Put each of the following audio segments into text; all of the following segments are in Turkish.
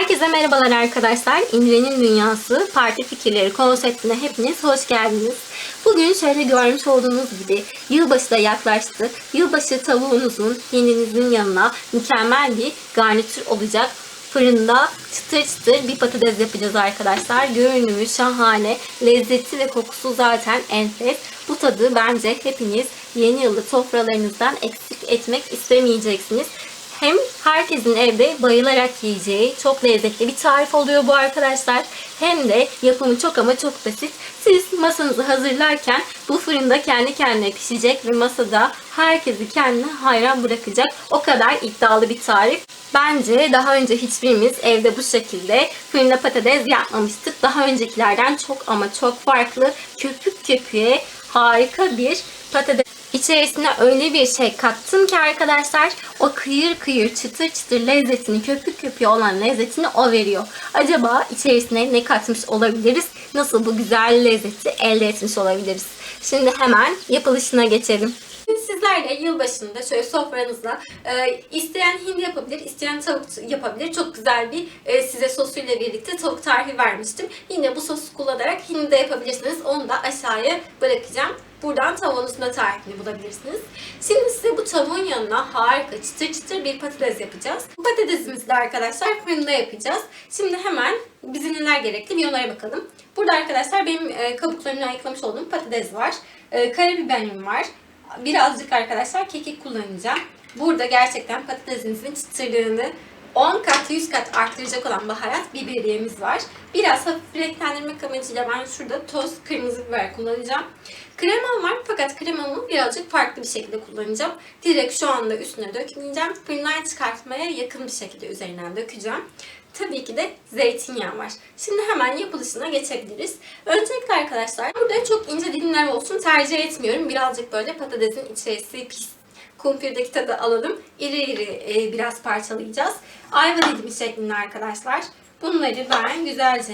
Herkese merhabalar arkadaşlar. İmre'nin Dünyası Parti Fikirleri konseptine hepiniz hoş geldiniz. Bugün şöyle görmüş olduğunuz gibi yılbaşı da yaklaştı. Yılbaşı tavuğunuzun, kendinizin yanına mükemmel bir garnitür olacak. Fırında çıtır çıtır bir patates yapacağız arkadaşlar. Görünümü şahane, lezzeti ve kokusu zaten enfes. Bu tadı bence hepiniz yeni yılda sofralarınızdan eksik etmek istemeyeceksiniz. Hem herkesin evde bayılarak yiyeceği çok lezzetli bir tarif oluyor bu arkadaşlar. Hem de yapımı çok ama çok basit. Siz masanızı hazırlarken bu fırında kendi kendine pişecek ve masada herkesi kendine hayran bırakacak. O kadar iddialı bir tarif. Bence daha önce hiçbirimiz evde bu şekilde fırında patates yapmamıştık. Daha öncekilerden çok ama çok farklı köpük köpüğe harika bir patates. İçerisine öyle bir şey kattım ki arkadaşlar o kıyır kıyır çıtır çıtır lezzetini köpük köpüğü olan lezzetini o veriyor. Acaba içerisine ne katmış olabiliriz? Nasıl bu güzel lezzeti elde etmiş olabiliriz? Şimdi hemen yapılışına geçelim. Sizler de yılbaşında şöyle sofranızda e, isteyen hindi yapabilir, isteyen tavuk yapabilir. Çok güzel bir e, size sosuyla birlikte tavuk tarifi vermiştim. Yine bu sosu kullanarak hindi de yapabilirsiniz. Onu da aşağıya bırakacağım. Buradan tavuğunuzun da tarifini bulabilirsiniz. Şimdi size bu tavuğun yanına harika çıtır çıtır bir patates yapacağız. Bu patatesimizi de arkadaşlar fırında yapacağız. Şimdi hemen bize neler gerekli bir onlara bakalım. Burada arkadaşlar benim e, kabuklarını ayıklamış olduğum patates var. E, karabiberim var. Birazcık arkadaşlar kekik kullanacağım. Burada gerçekten patatesinizin çıtırlığını 10 kat 100 kat arttıracak olan baharat biberiyemiz var. Biraz hafif renklendirmek amacıyla ben şurada toz kırmızı biber kullanacağım. Kremam var fakat kremamı birazcık farklı bir şekilde kullanacağım. Direkt şu anda üstüne dökmeyeceğim. Fırından çıkartmaya yakın bir şekilde üzerinden dökeceğim. Tabii ki de zeytinyağı var. Şimdi hemen yapılışına geçebiliriz. Öncelikle arkadaşlar burada çok ince dilimler olsun tercih etmiyorum. Birazcık böyle patatesin içerisi pis kumpirdeki tadı alalım. İri iri e, biraz parçalayacağız. Ayva dilimi şeklinde arkadaşlar. Bunları ben güzelce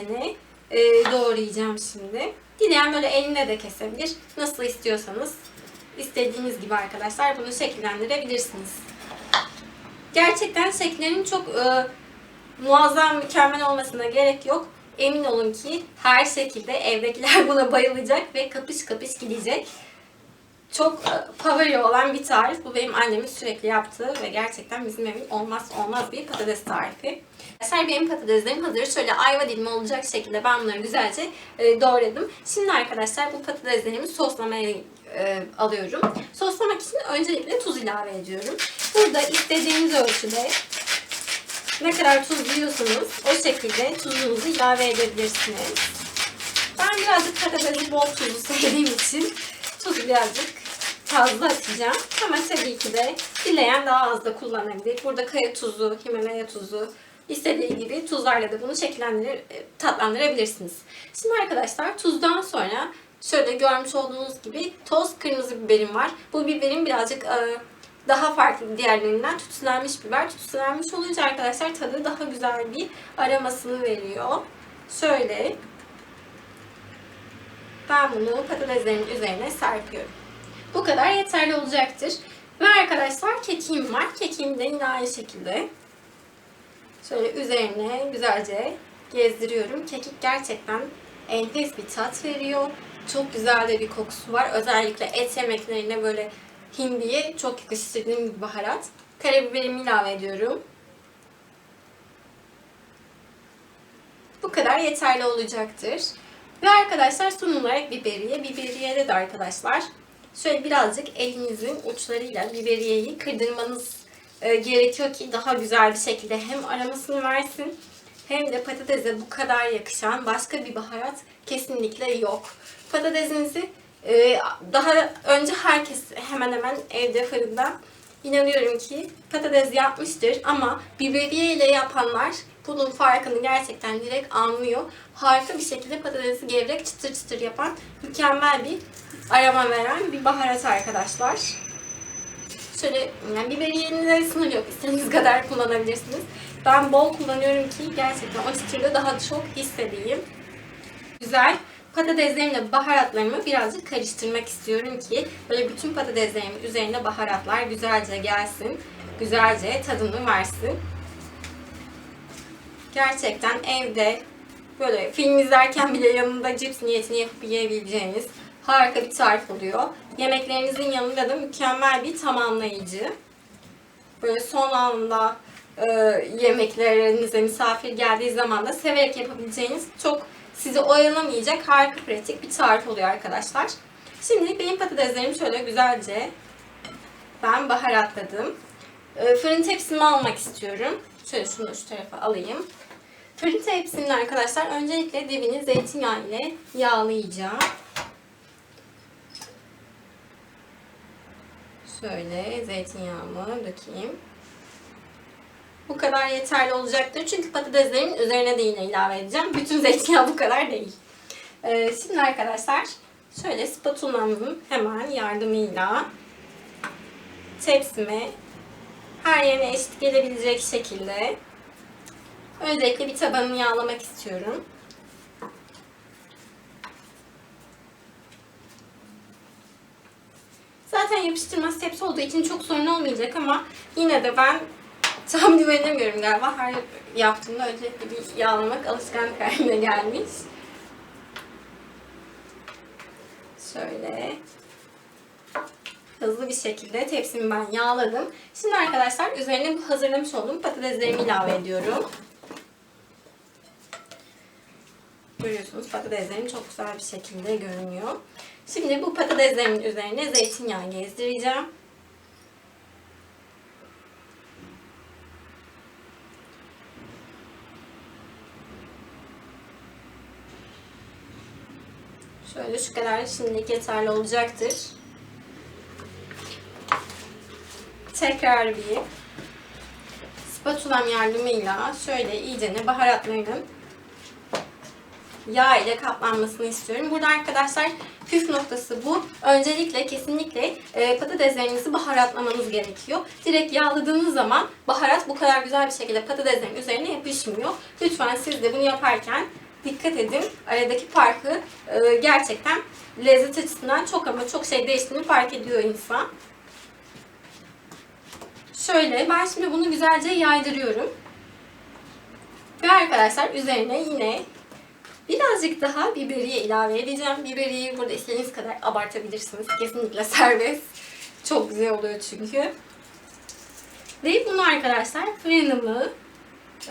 e, doğrayacağım şimdi. Dileyen böyle eline de kesebilir. Nasıl istiyorsanız istediğiniz gibi arkadaşlar bunu şekillendirebilirsiniz. Gerçekten şekillerin çok e, muazzam mükemmel olmasına gerek yok. Emin olun ki her şekilde evdekiler buna bayılacak ve kapış kapış gidecek. Çok e, favori olan bir tarif. Bu benim annemin sürekli yaptığı ve gerçekten bizim evin olmazsa olmaz bir patates tarifi. Arkadaşlar benim patateslerim hazır. Şöyle ayva dilimi olacak şekilde ben bunları güzelce e, doğradım. Şimdi arkadaşlar bu patateslerimi soslamaya e, alıyorum. Soslamak için öncelikle tuz ilave ediyorum. Burada istediğiniz ölçüde ne kadar tuz yiyorsanız o şekilde tuzunuzu ilave edebilirsiniz. Ben birazcık patatesi bol tuzlu sevdiğim için tuzu birazcık fazla atacağım. Ama tabii ki de dileyen daha az da kullanabilir. Burada kaya tuzu, Himalaya tuzu, istediği gibi tuzlarla da bunu şekillendirir, tatlandırabilirsiniz. Şimdi arkadaşlar tuzdan sonra şöyle görmüş olduğunuz gibi toz kırmızı biberim var. Bu biberin birazcık e, daha farklı diğerlerinden tütsülenmiş biber. Tütsülenmiş olunca arkadaşlar tadı daha güzel bir aromasını veriyor. Şöyle ben bunu patateslerin üzerine serpiyorum. Bu kadar yeterli olacaktır. Ve arkadaşlar kekiğim var. Kekiğimi de yine aynı şekilde şöyle üzerine güzelce gezdiriyorum. Kekik gerçekten enfes bir tat veriyor. Çok güzel de bir kokusu var. Özellikle et yemeklerine böyle hindiye çok yakıştırdığım bir baharat. Karabiberimi ilave ediyorum. Bu kadar yeterli olacaktır. Ve arkadaşlar son olarak biberiye. Biberiyede de arkadaşlar şöyle birazcık elinizin uçlarıyla biberiyeyi kırdırmanız e, gerekiyor ki daha güzel bir şekilde hem aromasını versin hem de patatese bu kadar yakışan başka bir baharat kesinlikle yok. Patatesinizi e, daha önce herkes hemen hemen evde fırında inanıyorum ki patates yapmıştır ama biberiye ile yapanlar bunun farkını gerçekten direkt anlıyor. Harika bir şekilde patatesi gevrek çıtır çıtır yapan mükemmel bir aroma veren bir baharat arkadaşlar. Şöyle yani biberiyenin sınır yok. İstediğiniz kadar kullanabilirsiniz. Ben bol kullanıyorum ki gerçekten o çıtırlığı daha çok hissedeyim. Güzel. Patateslerimle baharatlarımı birazcık karıştırmak istiyorum ki böyle bütün patateslerimin üzerine baharatlar güzelce gelsin. Güzelce tadını versin. Gerçekten evde böyle film izlerken bile yanında cips niyetini yapıp yiyebileceğiniz harika bir tarif oluyor. Yemeklerinizin yanında da mükemmel bir tamamlayıcı. Böyle son anda e, yemeklerinize misafir geldiği zaman da severek yapabileceğiniz çok sizi oyalamayacak harika pratik bir tarif oluyor arkadaşlar. Şimdi benim patateslerimi şöyle güzelce ben baharatladım. E, fırın tepsimi almak istiyorum. Şöyle şunu şu tarafa alayım. Fırın tepsimini arkadaşlar öncelikle dibini zeytinyağı ile yağlayacağım. Şöyle zeytinyağımı dökeyim. Bu kadar yeterli olacaktır. Çünkü patateslerimin üzerine de yine ilave edeceğim. Bütün zeytinyağı bu kadar değil. Ee, şimdi arkadaşlar şöyle spatulamın hemen yardımıyla tepsime her yerine eşit gelebilecek şekilde öncelikle bir tabanını yağlamak istiyorum. Zaten yapıştırmaz tepsi olduğu için çok sorun olmayacak ama yine de ben tam güvenemiyorum galiba. Her yaptığımda öncelikle bir yağlamak alışkanlık haline gelmiş. Şöyle hızlı bir şekilde tepsimi ben yağladım. Şimdi arkadaşlar üzerine bu hazırlamış olduğum patateslerimi ilave ediyorum. Görüyorsunuz patateslerim çok güzel bir şekilde görünüyor. Şimdi bu patateslerimin üzerine zeytinyağı gezdireceğim. Şöyle şu kadar şimdilik yeterli olacaktır. Tekrar bir spatulam yardımıyla şöyle iyicene baharatlarının yağ ile kaplanmasını istiyorum. Burada arkadaşlar püf noktası bu. Öncelikle kesinlikle e, patateslerinizi baharatlamanız gerekiyor. Direkt yağladığınız zaman baharat bu kadar güzel bir şekilde patateslerin üzerine yapışmıyor. Lütfen siz de bunu yaparken dikkat edin. Aradaki farkı e, gerçekten lezzet açısından çok ama çok şey değiştiğini fark ediyor insan. Şöyle ben şimdi bunu güzelce yaydırıyorum. Ve arkadaşlar üzerine yine birazcık daha biberiye ilave edeceğim. Biberiyeyi burada istediğiniz kadar abartabilirsiniz. Kesinlikle serbest. Çok güzel oluyor çünkü. Ve bunu arkadaşlar fırınımı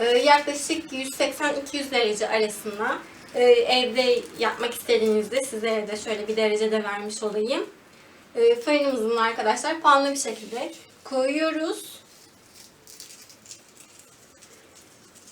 yaklaşık 180-200 derece arasında e, evde yapmak istediğinizde size de şöyle bir derecede vermiş olayım. E, Fırınımızın arkadaşlar puanlı bir şekilde koyuyoruz.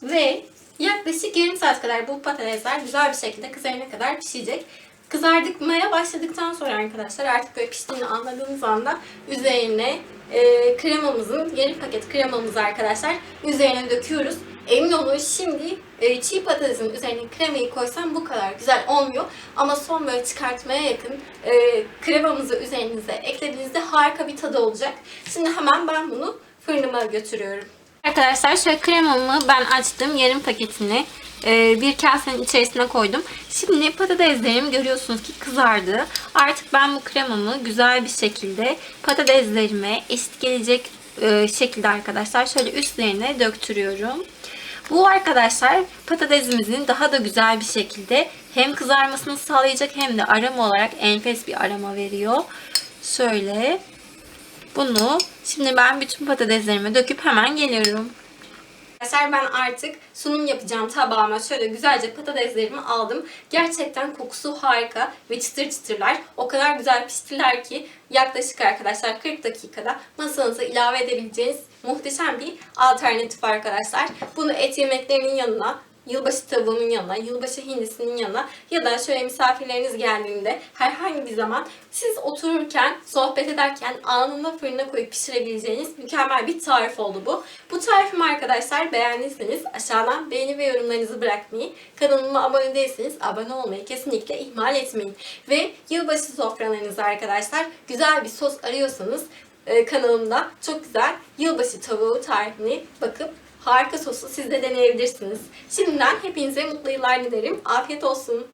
Ve yaklaşık yarım saat kadar bu patatesler güzel bir şekilde kızarana kadar pişecek. Kızardıkmaya başladıktan sonra arkadaşlar artık böyle piştiğini anladığınız anda üzerine e, kremamızın, yarım paket kremamızı arkadaşlar üzerine döküyoruz. Emin olun şimdi e, çiğ patatesin üzerine kremayı koysam bu kadar güzel olmuyor. Ama son böyle çıkartmaya yakın e, kremamızı üzerinize eklediğinizde harika bir tadı olacak. Şimdi hemen ben bunu fırınıma götürüyorum. Arkadaşlar şöyle kremamı ben açtım. Yarım paketini e, bir kasenin içerisine koydum. Şimdi patateslerim görüyorsunuz ki kızardı. Artık ben bu kremamı güzel bir şekilde patateslerime eşit gelecek e, şekilde arkadaşlar şöyle üstlerine döktürüyorum. Bu arkadaşlar patatesimizin daha da güzel bir şekilde hem kızarmasını sağlayacak hem de aroma olarak enfes bir aroma veriyor. Şöyle bunu şimdi ben bütün patateslerime döküp hemen geliyorum. Arkadaşlar ben artık sunum yapacağım tabağıma şöyle güzelce patateslerimi aldım. Gerçekten kokusu harika ve çıtır çıtırlar. O kadar güzel piştiler ki yaklaşık arkadaşlar 40 dakikada masanıza ilave edebileceğiniz muhteşem bir alternatif arkadaşlar. Bunu et yemeklerinin yanına yılbaşı tavuğunun yanına, yılbaşı hindisinin yanına ya da şöyle misafirleriniz geldiğinde herhangi bir zaman siz otururken, sohbet ederken anında fırına koyup pişirebileceğiniz mükemmel bir tarif oldu bu. Bu tarifimi arkadaşlar beğendiyseniz aşağıdan beğeni ve yorumlarınızı bırakmayı, kanalıma abone değilseniz abone olmayı kesinlikle ihmal etmeyin. Ve yılbaşı sofralarınızda arkadaşlar güzel bir sos arıyorsanız e, kanalımda çok güzel yılbaşı tavuğu tarifini bakıp Harika sosu siz de deneyebilirsiniz. Şimdiden hepinize mutlu yıllar dilerim. Afiyet olsun.